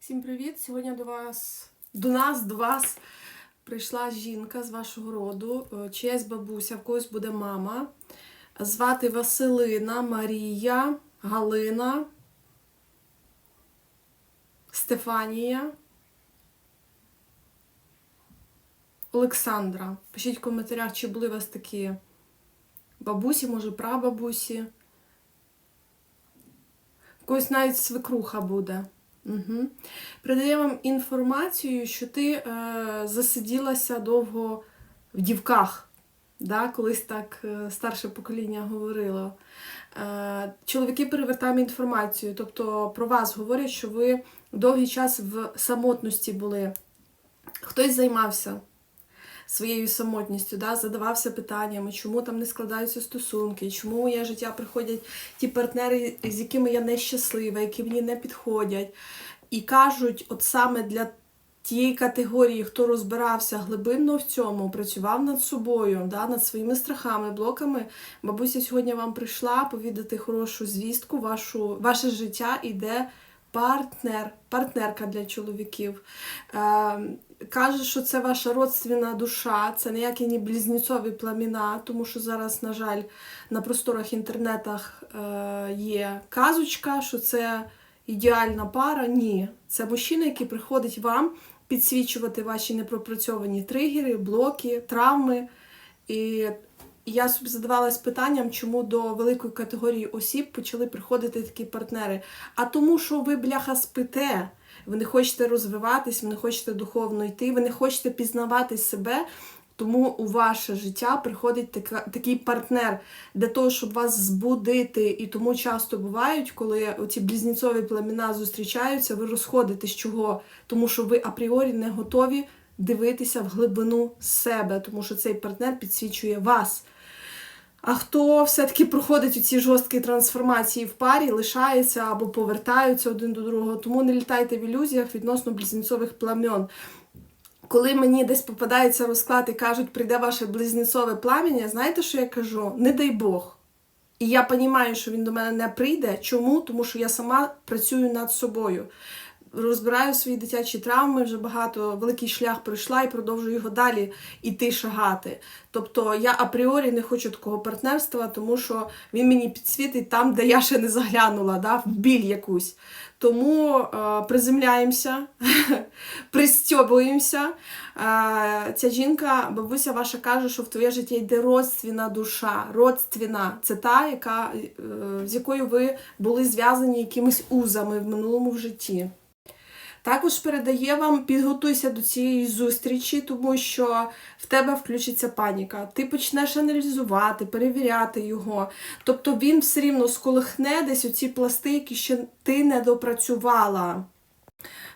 Всім привіт! Сьогодні до вас, до нас, до вас прийшла жінка з вашого роду, е, чиясь бабуся, в когось буде мама. Звати Василина, Марія, Галина, Стефанія, Олександра. Пишіть в коментарях, чи були у вас такі бабусі, може, прабабусі. В когось навіть свекруха буде. Угу. Передає вам інформацію, що ти е, засиділася довго в дівках. Да? Колись так е, старше покоління говорило. Е, чоловіки перевертаємо інформацію, тобто про вас говорять, що ви довгий час в самотності були. Хтось займався своєю самотністю, да? задавався питаннями, чому там не складаються стосунки, чому в моє життя приходять ті партнери, з якими я нещаслива, які мені не підходять. І кажуть, от саме для тієї категорії, хто розбирався глибинно в цьому, працював над собою, да, над своїми страхами, блоками. Бабуся сьогодні вам прийшла повідати хорошу звістку, вашу, ваше життя іде партнер, партнерка для чоловіків. Е, Каже, що це ваша родственна душа, це ніякі не близнюцові пламіна, тому що зараз, на жаль, на просторах інтернетах е, є казочка, що це ідеальна пара. Ні, це мужчина, який приходить вам підсвічувати ваші непропрацьовані тригери, блоки, травми. І я собі задавалась питанням, чому до великої категорії осіб почали приходити такі партнери. А тому, що ви, бляха, спите. Ви не хочете розвиватись, ви не хочете духовно йти, ви не хочете пізнавати себе. Тому у ваше життя приходить така, такий партнер для того, щоб вас збудити. І тому часто бувають, коли ці близнецові племена зустрічаються, ви розходитесь чого? Тому що ви апріорі не готові дивитися в глибину себе, тому що цей партнер підсвічує вас. А хто все-таки проходить у ці жорсткі трансформації в парі, лишається або повертаються один до другого, тому не літайте в ілюзіях відносно близнецових пламен. Коли мені десь попадається розклад і кажуть, прийде ваше близнецове пламіння, знаєте, що я кажу? Не дай Бог. І я розумію, що він до мене не прийде. Чому? Тому що я сама працюю над собою. Розбираю свої дитячі травми, вже багато великий шлях пройшла і продовжую його далі іти шагати. Тобто я апріорі не хочу такого партнерства, тому що він мені підсвітить там, де я ще не заглянула, да, в біль якусь. Тому е, приземляємося, пристьобуємося. Е, ця жінка, бабуся ваша каже, що в твоє життя йде родственна душа. Родственна це та, яка, е, з якою ви були зв'язані якимись узами в минулому в житті. Також передає вам, підготуйся до цієї зустрічі, тому що в тебе включиться паніка. Ти почнеш аналізувати, перевіряти його. Тобто він все рівно сколихне десь оці пласти, які ще ти не допрацювала.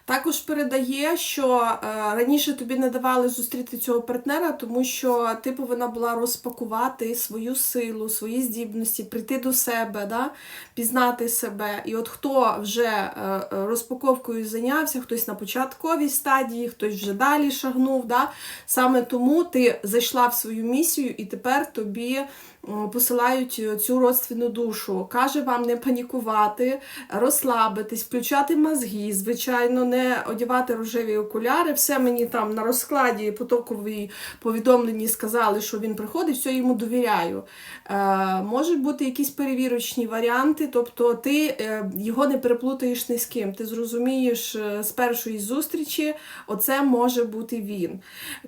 Також передає, що е, раніше тобі не давали зустріти цього партнера, тому що ти повинна була розпакувати свою силу, свої здібності, прийти до себе, да? пізнати себе. І от хто вже е, е, розпаковкою зайнявся, хтось на початковій стадії, хтось вже далі шагнув. Да? Саме тому ти зайшла в свою місію, і тепер тобі посилають цю родственну душу. Каже вам не панікувати, розслабитись, включати мозги, звичайно, не одягати рожеві окуляри. Все мені там на розкладі потоковій повідомленні сказали, що він приходить, все йому довіряю. Е, Можуть бути якісь перевірочні варіанти, тобто ти е, його не переплутаєш ні з ким. Ти зрозумієш е, з першої зустрічі, оце може бути він.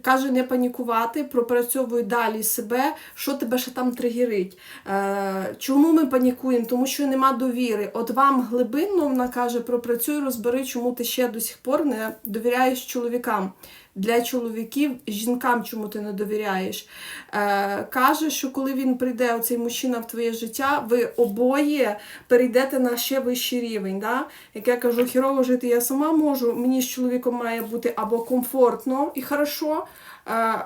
Каже, не панікувати, пропрацьовуй далі себе, що тебе ще там тригерить. Е, Чому ми панікуємо? Тому що нема довіри. От вам глибинно вона каже, пропрацюй, розбери, чому ти ще до сих пор не довіряєш чоловікам. Для чоловіків, жінкам, чому ти не довіряєш. Е, Каже, що коли він прийде, оцей мужчина в твоє життя, ви обоє перейдете на ще вищий рівень. Да? Як я кажу, хірово жити я сама можу, мені з чоловіком має бути або комфортно і хорошо,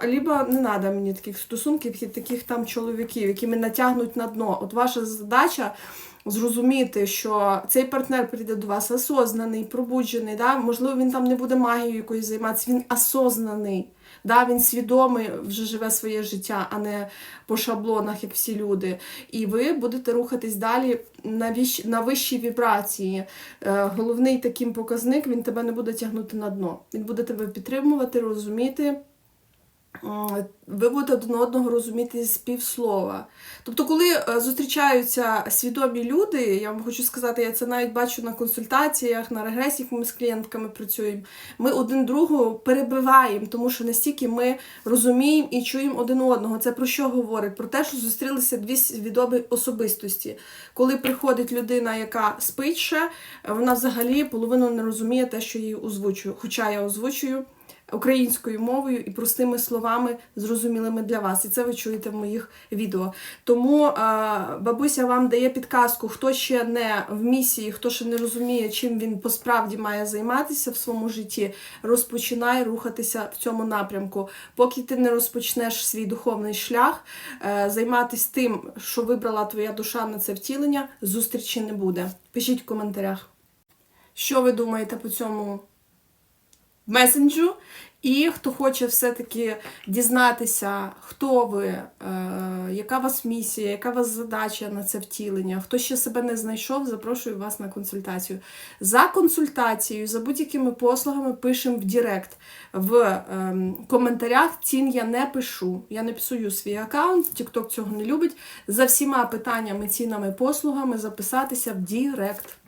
либо не треба мені таких стосунків, таких там чоловіків, які мене натягнуть на дно. От ваша задача зрозуміти, що цей партнер прийде до вас осознаний, пробуджений, да? можливо, він там не буде магією якоюсь займатися, він осознаний. Да, він свідомий вже живе своє життя, а не по шаблонах, як всі люди. І ви будете рухатись далі на, віщ... на вищій вібрації. Е, головний таким показник він тебе не буде тягнути на дно. Він буде тебе підтримувати, розуміти. М, Ви будете один одного розуміти з півслова. Тобто, коли е, зустрічаються свідомі люди, я вам хочу сказати, я це навіть бачу на консультаціях, на регресіях, ми з клієнтками працюємо. Ми один другого перебиваємо, тому що настільки ми розуміємо і чуємо один одного. Це про що говорить? Про те, що зустрілися дві свідомі особистості. Коли приходить людина, яка спить ще, е, вона взагалі половину не розуміє те, що їй озвучую. Хоча я озвучую українською мовою і простими словами, зрозумілими для вас. І це ви чуєте в моїх відео. Тому бабуся вам дає підказку, хто ще не в місії, хто ще не розуміє, чим він посправді має займатися в своєму житті, розпочинай рухатися в цьому напрямку. Поки ти не розпочнеш свій духовний шлях, е, займатися тим, що вибрала твоя душа на це втілення, зустрічі не буде. Пишіть в коментарях. Що ви думаєте по цьому месенджу. І хто хоче все-таки дізнатися, хто ви, е, яка у вас місія, яка у вас задача на це втілення, хто ще себе не знайшов, запрошую вас на консультацію. За консультацією, за будь-якими послугами пишемо в Директ. В ем, коментарях цін я не пишу. Я не псую свій аккаунт, TikTok цього не любить. За всіма питаннями, цінами, послугами записатися в Директ.